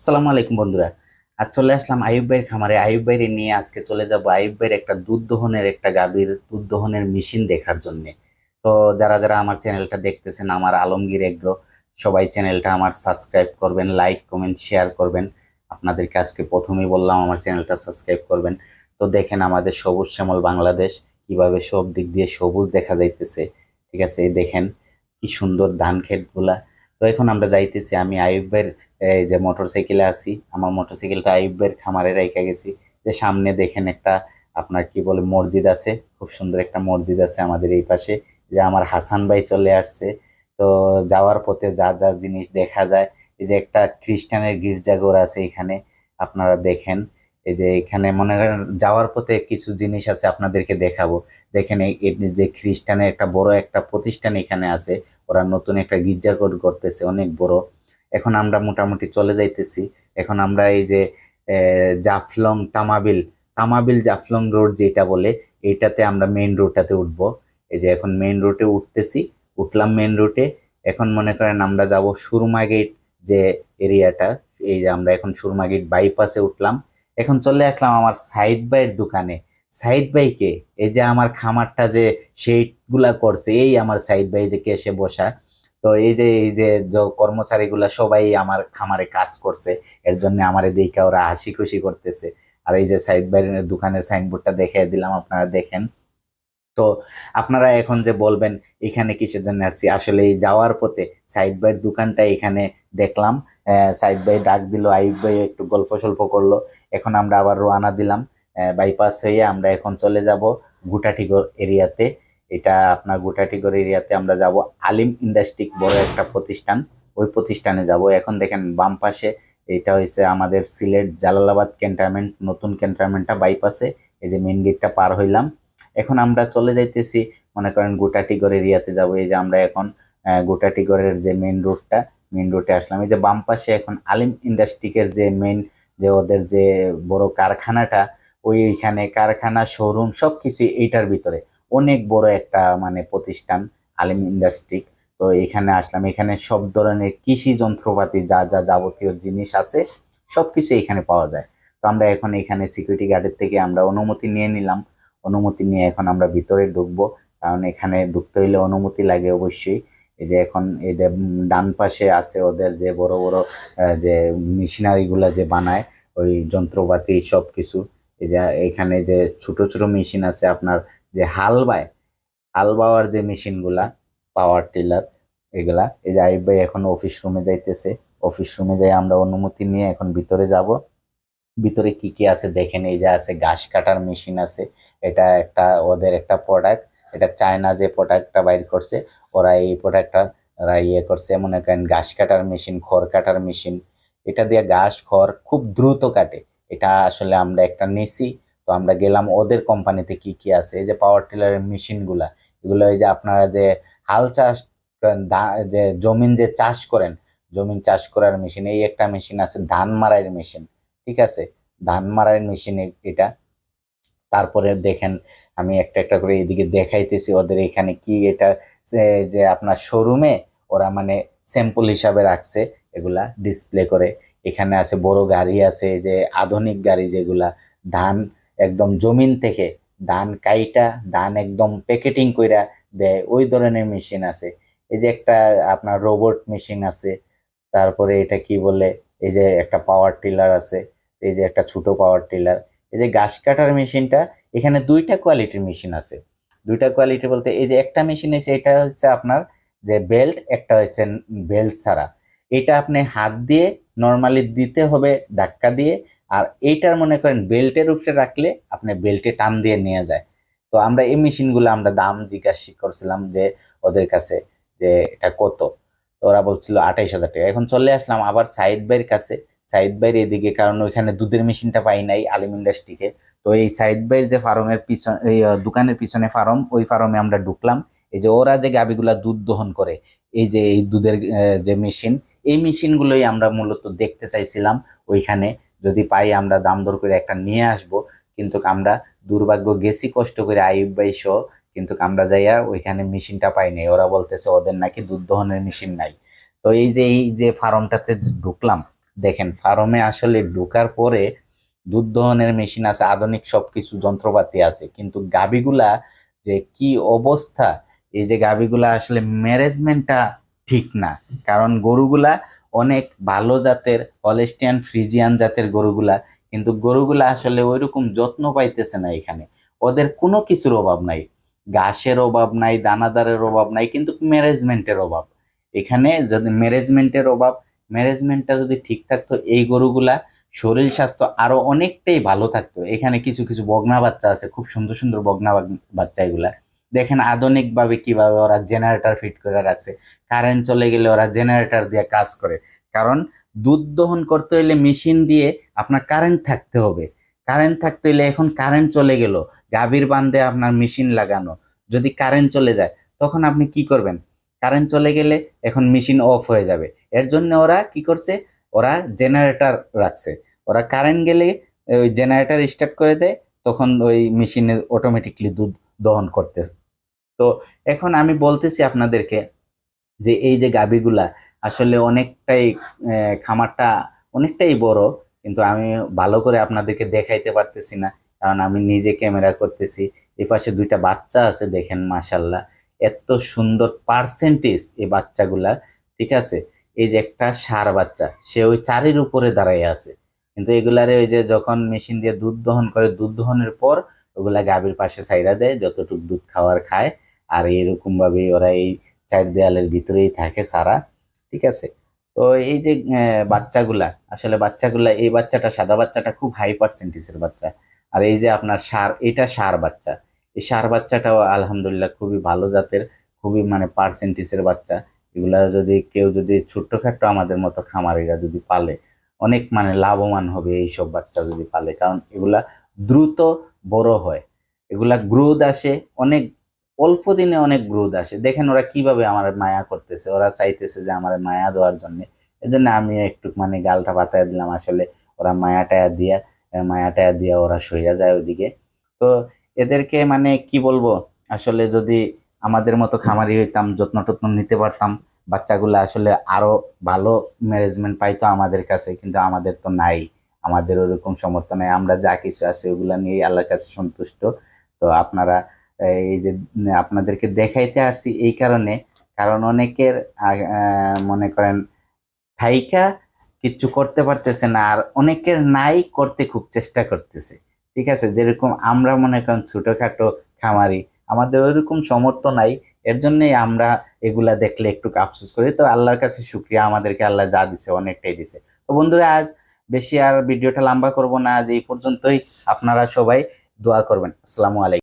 আসসালামু আলাইকুম বন্ধুরা। আজ চলে আসলাম আয়ুব ভাইয়ের খামারে। আয়ুব ভাইয়ের নিয়ে আজকে চলে যাব আয়ুব ভাইয়ের একটা দুধ দহনের, একটা গাভীর দুধ দহনের মেশিন দেখার জন্য। তো যারা যারা আমার চ্যানেলটা দেখতেছেন, আমার আলমগীর এগ্রো, সবাই চ্যানেলটা আমার সাবস্ক্রাইব করবেন লাইক কমেন্ট শেয়ার করবেন। আপনাদেরকে আজকে প্রথমেই বললাম, আমার চ্যানেলটা সাবস্ক্রাইব করবেন। তো দেখেন আমাদের সবুজ শ্যামল বাংলাদেশ, কীভাবে সব দিক দিয়ে সবুজ দেখা যাইতেছে। ঠিক আছে দেখেন কি সুন্দর ধান ক্ষেতগুলা। তো এখন আমরা যাইতেছি, আমি আয়ুব ভাইয়ের এই যে মোটর সাইকেলে আছি, আমার মোটর সাইকেলটা আইবের খামারে রেখে গেছি। যে সামনে দেখেন একটা, আপনার কি বলে, মসজিদ আছে, খুব সুন্দর একটা মসজিদ আছে আমাদের এই পাশে। যে আমার হাসান ভাই চলে আসছে। তো যাওয়ার পথে যা যা জিনিস দেখা যায়, এই যে একটা খ্রিস্টানের গির্জাঘর আছে এখানে, আপনারা দেখেন। এই যে এখানে মনে করেন যাওয়ার পথে কিছু জিনিস আছে আপনাদেরকে দেখাবো। দেখেন এই যে খ্রিস্টানের একটা বড় একটা প্রতিষ্ঠান এখানে আছে, ওরা নতুন একটা গির্জাঘর করতেছে অনেক বড়। এখন আমরা মোটামুটি চলে যাইতেছি। এখন আমরা এই যে জাফলং তামাবিল তামাবিল জাফলং রোড যেটা বলে এইটাতে আমরা মেইন রোডটাতে উঠবো। এই যে এখন মেইন রোডে উঠতেছি, উঠলাম মেইন রোডে এখন মনে করেন আমরা যাব সুরমা গেট যে এরিয়াটা এই যে আমরা এখন সুরমা গেট বাইপাসে উঠলাম। এখন চলে আসলাম আমার সাইদ ভাইয়ের দোকানে। সাইদ ভাইকে এই যে আমার খামারটা যে সেইগুলা করছে, এই আমার সাইদ ভাই যে কেসে বসা। তো এই যে এই যে কর্মচারীগুলা সবাই আমার খামারে কাজ করছে, এর জন্য আমার দেখে ওরা হাসি খুশি করতেছে। আর এই যে সাইড বাইরের দোকানের সাইনবোর্ডটা দেখে দিলাম, আপনারা দেখেন। তো আপনারা এখন যে বলবেন, এখানে কিসের জন্য আসছি? আসলে এই যাওয়ার পথে সাইড বাইর দোকানটা এখানে দেখলাম। সাইড বাই ডাক দিল আইব ভাই একটু গল্প সল্প করল। এখন আমরা আবার রওনা দিলাম। বাইপাস হয়ে আমরা এখন চলে যাব গুটাটিগর এরিয়াতে। এটা আপনার গুটাটিগর এরিয়াতে আমরা যাব। আলিম ইন্ডাস্ট্রি বড় একটা প্রতিষ্ঠান ওই প্রতিষ্ঠানে যাব। এখন দেখেন বাম পাশে এটা হয়েছে আমাদের সিলেট জালালাবাদ ক্যান্টনমেন্ট নতুন ক্যান্টনমেন্টটা বাইপাসে এই যে মেন গেটটা পার হইলাম। এখন আমরা চলে যাইতেছি মনে করেন গোটাটিগর এরিয়াতে যাব। এই যে আমরা এখন আহ, গোটাটিগরের যে মেন রোডটা মেন রোডে আসলাম। এই যে বাম পাশে এখন আলিম ইন্ডাস্ট্রিকের যে মেন যে ওদের যে বড় কারখানাটা ওইখানে কারখানা শোরুম সব কিছু এইটার ভিতরে। অনেক বড় একটা মানে প্রতিষ্ঠান, আলিম ইন্ডাস্ট্রি তো এখানে আসলাম, এখানে সব ধরনের কৃষি যন্ত্রপাতি, যা যা যাবতীয় জিনিস আছে সব কিছু এখানে পাওয়া যায়। তো আমরা এখন এখানে সিকিউরিটি গার্ডের থেকে আমরা অনুমতি নিয়ে নিলাম। অনুমতি নিয়ে এখন আমরা ভিতরে ঢুকবো। কারণ এখানে ঢুকতে হইলে অনুমতি লাগে অবশ্যই। এই যে এখন এদের ডান পাশে আছে ওদের যে বড় বড় যে মেশিনারিগুলো যে বানায়, ওই যন্ত্রপাতি সব কিছু এই যে এখানে যে ছোট ছোট মেশিন আছে আপনার যে হাল বায়, হাল বাওয়ার যে মেশিনগুলা পাওয়ার টিলার এগুলা, এই যে আইব ভাই এখন অফিস রুমে যাইতেছে অফিস রুমে যাই আমরা অনুমতি নিয়ে এখন ভিতরে যাব। ভিতরে কি কি আছে দেখেন, এই যে আছে ঘাস কাটার মেশিন আছে, এটা একটা ওদের একটা প্রোডাক্ট এটা চায়না যে প্রোডাক্টটা বাইর করছে, ওরা এই প্রোডাক্টটা ওরা ইয়ে করছে, মনে করেন ঘাস কাটার মেশিন, খড় কাটার মেশিন, এটা দিয়ে ঘাস, খড় খুব দ্রুত কাটে। এটা আসলে আমরা একটা নিছি তো আমরা গেলাম ওদের কোম্পানিতে কি কি আছে? এই যে পাওয়ার টিলারের মেশিনগুলা এগুলো এই যে আপনারা যে হাল চাষ যে জমিন যে চাষ করেন, জমিন চাষ করার মেশিন এই একটা মেশিন আছে ধান মারাইয়ের মেশিন ঠিক আছে? ধান মারাইয়ের মেশিন এটা। তারপরে দেখেন, আমি একটা একটা করে এদিকে দেখাইতেছি ওদের এখানে কি এটা যে- আপনার শোরুমে ওরা মানে স্যাম্পল হিসাবে রাখছে, এগুলা ডিসপ্লে করে। এখানে আছে বড় গাড়ি আছে যে আধুনিক গাড়ি যেগুলা, ধান একদম জমিন থেকে ধান কাইটা, ধান একদম প্যাকেটিং কইরা দেয়, ওই ধরনের মেশিন আছে। এই যে একটা আপনার রোবট মেশিন আছে, তারপরে এটা কি বলে, এই যে একটা পাওয়ার টিলার আছে, এই যে একটা ছোট পাওয়ার টিলার, এই যে ঘাস কাটার মেশিনটা, এখানে দুইটা কোয়ালিটির মেশিন আছে। দুইটা কোয়ালিটি বলতে, এই যে একটা মেশিন আছে, এটা হচ্ছে আপনার যে বেল্ট, একটা হচ্ছে বেল্ট ছাড়া। এটা আপনি হাত দিয়ে নর্মালি দিতে হবে, ধাক্কা দিয়ে আর এইটার মনে করেন বেল্টের উপরে রাখলে আপনি বেল্টে টান দিয়ে নিয়ে যায়। তো আমরা এই মেশিনগুলো আমরা দাম জিজ্ঞাসা করছিলাম যে ওদের কাছে যে এটা কত? তো ওরা বলছিল আঠাইশ হাজার টাকা। এখন চলে আসলাম আবার সাইড বাইয়ের কাছে। সাইড ভাইয়ের এদিকে, কারণ ওইখানে দুধের মেশিনটা পাই নাই আলিম ইন্ডাস্ট্রিকে তো এই সাইড ভাইয়ের যে ফার্মের পিছনে, এই দোকানের পিছনে ফার্ম, ওই ফার্মে আমরা ঢুকলাম। এই যে ওরা যে গাবিগুলা দুধ দহন করে, এই যে এই দুধের যে মেশিন, এই মেশিনগুলোই আমরা মূলত দেখতে চাইছিলাম ওইখানে। যদি পাই, আমরা দাম দর করে একটা নিয়ে আসব। কিন্তু আমরা দুর্ভাগ্য গেছি কষ্ট করে আইব ভাই সহ, কিন্তু আমরা যাইয়া ওইখানে মেশিনটা পাই নাই। ওরা বলতেছে, ওদের নাকি দুধ দহনের মেশিন নাই। তো এই যে এই যে ফার্মটাতে ঢুকলাম, দেখেন, ফার্মে আসলে ঢোকার পরে দুধ দহনের মেশিন আছে, আধুনিক সব কিছু যন্ত্রপাতি আছে। কিন্তু গাবিগুলা যে কি অবস্থা, এই যে গাবিগুলা আসলে ম্যানেজমেন্টটা ঠিক না। কারণ গরুগুলা অনেক ভালো জাতের হলেস্টিয়ান ফ্রিজিয়ান জাতের গরুগুলা, কিন্তু গরুগুলা আসলে ওইরকম যত্ন পাইতেছে না এখানে। ওদের কোনো কিছুর অভাব নাই। ঘাসের অভাব নাই, দানাদারের অভাব নাই, কিন্তু ম্যানেজমেন্টের অভাব। এখানে যদি ম্যানেজমেন্টের অভাব, ম্যানেজমেন্টটা যদি ঠিক থাকতো, এই গরুগুলা শরীর স্বাস্থ্য আরও অনেকটাই ভালো থাকতো। এখানে কিছু কিছু বগনা বাচ্চা আছে, খুব সুন্দর সুন্দর বগনা বাচ্চা এগুলা। দেখেন আধুনিকভাবে কীভাবে ওরা জেনারেটর ফিট করে রাখছে। কারেন্ট চলে গেলে ওরা জেনারেটর দিয়ে কাজ করে। কারণ দুধ দহন করতে হলে মেশিন দিয়ে আপনার কারেন্ট থাকতে হবে। কারেন্ট থাকতে হলে এখন কারেন্ট চলে গেল। গাভীর বান্ধে আপনার মেশিন লাগানো। যদি কারেন্ট চলে যায়, তখন আপনি কি করবেন? কারেন্ট চলে গেলে এখন মেশিন অফ হয়ে যাবে। এর জন্য ওরা কি করছে? ওরা জেনারেটর রাখছে। ওরা কারেন্ট গেলে ওই জেনারেটর স্টার্ট করে দেয়, তখন ওই মেশিনে অটোমেটিকলি দুধ দহন করতেছে তো এখন আমি বলতেছি আপনাদেরকে যে এই যে গাবিগুলা আসলে অনেকটাই খামারটা অনেকটাই বড়, কিন্তু আমি ভালো করে আপনাদেরকে দেখাইতে পারতেছি না, কারণ আমি নিজে ক্যামেরা করতেছি। এই পাশে দুইটা বাচ্চা আছে, দেখেন মাশাল্লাহ এত সুন্দর পার্সেন্টেজ এই বাচ্চাগুলা, ঠিক আছে? এই যে একটা সার বাচ্চা, সে ওই চারের উপরে দাঁড়াই আছে। কিন্তু এগুলারে ওই যে যখন মেশিন দিয়ে দুধ দহন করে, দুধ দহনের পর ওগুলা গাভীর পাশে সাইরা দেয়, যতটুকু দুধ খাওয়ার খায় আর এরকম ভাবে ওরা এই চার দেয়ালের ভিতরেই থাকে সারা, ঠিক আছে? তো এই যে বাচ্চাগুলা, আসলে বাচ্চাগুলা, এই বাচ্চাটা সাদা বাচ্চাটা খুব হাই পার্সেন্টেজের বাচ্চা। আর এই যে আপনার সার, এটা সার বাচ্চা। এই সার বাচ্চাটাও আলহামদুলিল্লাহ খুবই ভালো জাতের, খুবই মানে পার্সেন্টেজের বাচ্চা। এগুলা যদি কেউ যদি ছোট্টখাট্ট আমাদের মতো খামারিরা যদি পালে, অনেক মানে লাভবান হবে এইসব বাচ্চা যদি পালে। কারণ এগুলা দ্রুত বড় হয়। এগুলা গ্রোথ আসে, অনেক অল্প দিনে অনেক গ্রোথ আসে। দেখেন ওরা কীভাবে আমার মায়া করতেছে, ওরা চাইতেছে যে আমার মায়া দেওয়ার জন্য। এজন্য আমি একটু মানে গালটা পাতায় দিলাম, আসলে ওরা মায়া টায়া দিয়া মায়া টায়া দিয়া ওরা সইয়া যায় ওইদিকে। তো এদেরকে মানে কি বলব, আসলে যদি আমাদের মতো খামারি হইতাম, যত্ন টত্ন নিতে পারতাম, বাচ্চাগুলো আসলে আরও ভালো ম্যানেজমেন্ট পাইতো আমাদের কাছে, কিন্তু আমাদের তো নাই। আমাদের ওরকম সমর্থন নাই। আমরা যা কিছু আছে ওগুলো নিয়ে আল্লাহর কাছে সন্তুষ্ট। তো আপনারা এই যে আপনাদেরকে দেখাইতে আসছি এই কারণে। কারণ অনেকের মনে করেন, থাইকা কিচ্ছু করতে পারতেছে না, আর অনেকের নাই করতে খুব চেষ্টা করতেছে। ঠিক আছে? যেরকম আমরা মনে করেন ছোটোখাটো খামারি, আমাদের ওইরকম সমর্থ নাই। এর জন্যই আমরা এগুলা দেখলে একটু আফসোস করি। তো আল্লাহর কাছে শুক্রিয়া, আমাদেরকে আল্লাহ যা দিছে, অনেকটাই দিছে। তো বন্ধুরা, আজ বেশি আর ভিডিওটা লম্বা করব না, আজ এই পর্যন্তই। আপনারা সবাই দোয়া করবেন। আসসালামু আলাইকুম।